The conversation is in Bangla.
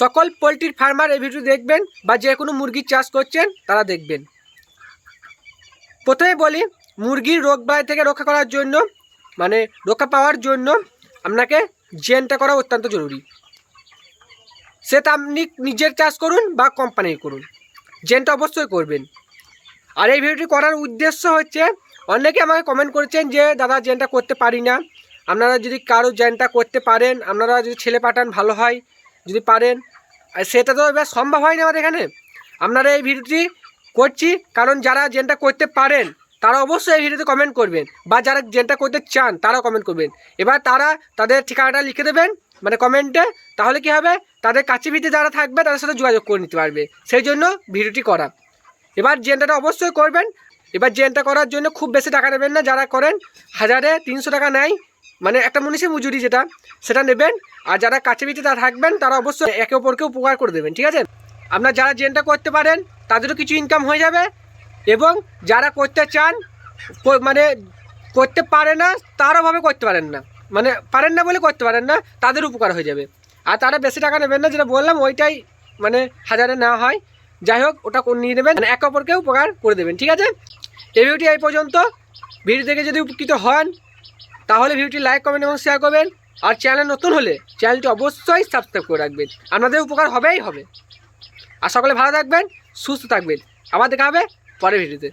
সকল পোলট্রির ফার্মার এই ভিডিও দেখবেন বা যে কোনো মুরগির চাষ করছেন, তারা দেখবেন। প্রথমে বলি, মুরগির রোগ বালাই থেকে রক্ষা করার জন্য মানে রক্ষা পাওয়ার জন্য আপনাকে জেনটা করা অত্যন্ত জরুরি। সেটা আপনি নিজের চাষ করুন বা কোম্পানির করুন। জেনটা অবশ্যই করবেন। আর এই ভিডিওটি করার উদ্দেশ্য হচ্ছে, অনেকে আমাকে কমেন্ট করেছেন যে, দাদা, জেনটা করতে পারি না। আপনারা যদি কারও জেনটা করতে পারেন, আপনারা যদি ছেলে পাঠান ভালো হয় যদি পারেন, আর সেটা তো এবার সম্ভব হয় না আমাদের এখানে। আপনারা এই ভিডিওটি করছি, কারণ যারা জেনটা করতে পারেন, তারা অবশ্যই এই ভিডিওতে কমেন্ট করবেন। বা যারা জেনটা করতে চান, তারাও কমেন্ট করবেন। এবার তারা তাদের ঠিকানাটা লিখে দেবেন মানে কমেন্টে তাহলে কি হবে? তাদের কাছে ভিতে যারা থাকবে, তাদের সাথে যোগাযোগ করে নিতে পারবে। সেই জন্য ভিডিওটি করা। এবার জেনটা অবশ্যই করবেন, এবার জেনটা করার জন্য খুব বেশি টাকা নেবেন না, যারা করেন, হাজারে তিনশো টাকা নেয়। মানে একটা মনীষী মজুরি যেটা, সেটা নেবেন, আর যারা কাছে পিঠে তারা থাকবেন, তারা অবশ্যই একে অপরকে উপকার করে দেবেন, ঠিক আছে? আপনার যারা জেনটা করতে পারেন, তাদেরও কিছু ইনকাম হয়ে যাবে, এবং যারা করতে চান মানে করতে পারে না তারাভাবে করতে পারেন না। মানে পারেন না বলে করতে পারেন না, তাদের উপকার হয়ে যাবে। আর তারা বেশি টাকা নেবেন না, যেটা বললাম, ওইটাই মানে হাজারে না হয়। যাই হোক, ওটা নিয়ে নেবেন মানে একে অপরকে উপকার করে দেবেন, ঠিক আছে? এই ভিডিওটি এই পর্যন্ত। ভিডিও থেকে যদি উপকৃত হন তাহলে ভিডিওটি লাইক কমেন্ট এবং শেয়ার করবেন। আর চ্যানেল নতুন হলে চ্যানেলটি অবশ্যই সাবস্ক্রাইব করে রাখবেন। আপনাদের উপকার হবেই হবে। আর সকলে ভালো থাকবেন, সুস্থ থাকবেন। আবার দেখা হবে পরের ভিডিওতে।